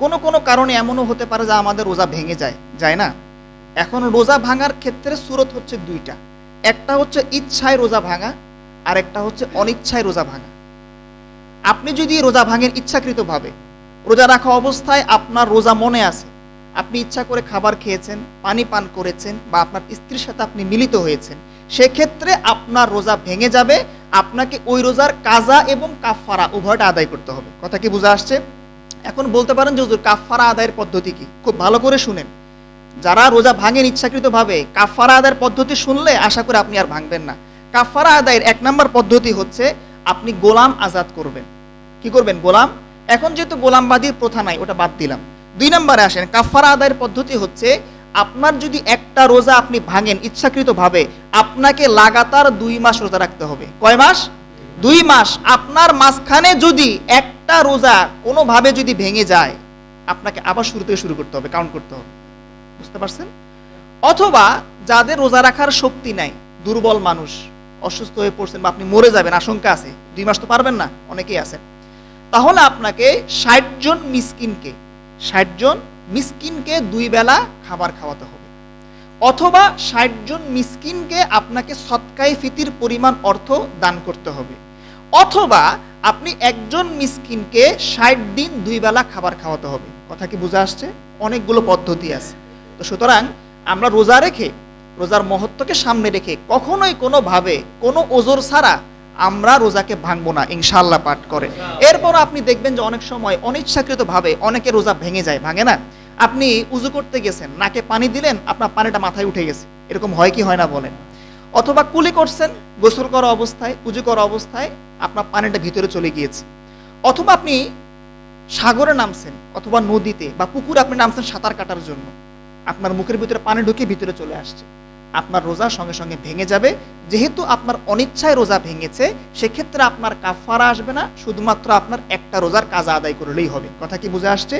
কোনো কোনো কারণে এমনও হতে পারে যে আমাদের রোজা ভেঙে যায় যায় না? এখন রোজা ভাঙার ক্ষেত্রে সুরত হচ্ছে দুইটা। একটা হচ্ছে ইচ্ছায় রোজা ভাঙা আর একটা হচ্ছে অনিচ্ছায় রোজা ভাঙা। আপনি যদি রোজা ভাঙেন ইচ্ছাকৃতভাবে, রোজা রাখা অবস্থায় আপনার রোজা মনে আছে। আপনি ইচ্ছা করে খাবার খেয়েছেন, পানি পান করেছেন বা আপনার স্ত্রীর সাথে আপনি মিলিত হয়েছেন, সেক্ষেত্রে আপনার রোজা ভেঙে যাবে, আপনাকে ওই রোজার কাজা এবং কাফারা উভয়টা আদায় করতে হবে। কথা কি বোঝা আসছে? এখন বলতে পারেন যে হুজুর কাফারা আদায়ের পদ্ধতি কি? খুব ভালো করে শুনেন। যারা রোজা ভাঙেন ইচ্ছাকৃতভাবে কাফারা আদায়ের পদ্ধতি শুনলে আশা করে আপনি আর ভাঙবেন না। কাফারা আদায়ের এক নম্বর পদ্ধতি হচ্ছে আপনি গোলাম আজাদ করবেন। কি করবেন গোলাম? এখন যেহেতু গোলামবাদীর প্রথা নাই, ওটা বাদ দিলাম। দুই নম্বরে আসেন কাফারা আদায়ের পদ্ধতি হচ্ছে আপনার যদি একটা রোজা আপনি ভাঙেন ইচ্ছাকৃতভাবে, আপনাকে লাগাতার দুই মাস রোজা রাখতে হবে। কয় মাস? দুই মাস। আপনার মাঝখানে যদি একটা রোজা কোনোভাবে যদি ভেঙে যায়, আপনাকে আবার শুরু থেকে শুরু করতে হবে কাউন্ট করতে হবে। বুঝতে পারছেন? অথবা যাদের রোজা রাখার শক্তি নাই, দুর্বল মানুষ, অসুস্থ হয়ে পড়ছেন বা আপনি মরে যাবেন, আশঙ্কা আছে, দুই মাস তো পারবেন না, অনেকেই আছেন। তাহলে আপনাকে ষাট জন মিসকিনকে, ষাট জন মিসকিনকে দুই বেলা খাবার খাওয়াতে হবে। অথবা ষাট জন মিসকিনকে আপনাকে সৎকাই ফিতির পরিমাণ অর্থ দান করতে হবে। অথবা আপনি একজন মিসকিনকে ষাট দিন দুই বেলা খাবার খাওয়াতে হবে। কথা কি বোঝা আসছে? অনেকগুলো পদ্ধতি আছে। তো সুতরাং আমরা রোজা রেখে, রোজার মহত্বকে সামনে রেখে কখনোই কোনোভাবে কোনো ওজোর ছাড়া আমরা রোজাকে ভাঙবো না ইনশাল্লাহ পাঠ করে। এরপর আপনি দেখবেন যে অনেক সময় অনিচ্ছাকৃতভাবে অনেকে রোজা ভেঙে যায়, ভাঙে না। আপনি উজু করতে গেছেন, নাকে পানি দিলেন, আপনার পানিটা মাথায় উঠে গেছে। এরকম হয় কি হয় না বলেন? অথবা কুলি করছেন, গোসল করা অবস্থায় উজু করা অবস্থায় আপনার পানিটা ভিতরে চলে গিয়েছে। অথবা আপনি সাগরে নামছেন অথবা নদীতে বা পুকুরে আপনি নামছেন সাঁতার কাটার জন্য, আপনার মুখের ভিতরে পানি ঢুকে ভিতরে চলে আসছে। আপনার রোজা সঙ্গে সঙ্গে ভেঙে যাবে। যেহেতু আপনার অনিচ্ছায় রোজা ভেঙেছে, সেক্ষেত্রে আপনার কাফারা আসবে না, শুধুমাত্র আপনার একটা রোজার কাজা আদায় করলেই হবে। কথা কি বুঝে আসছে?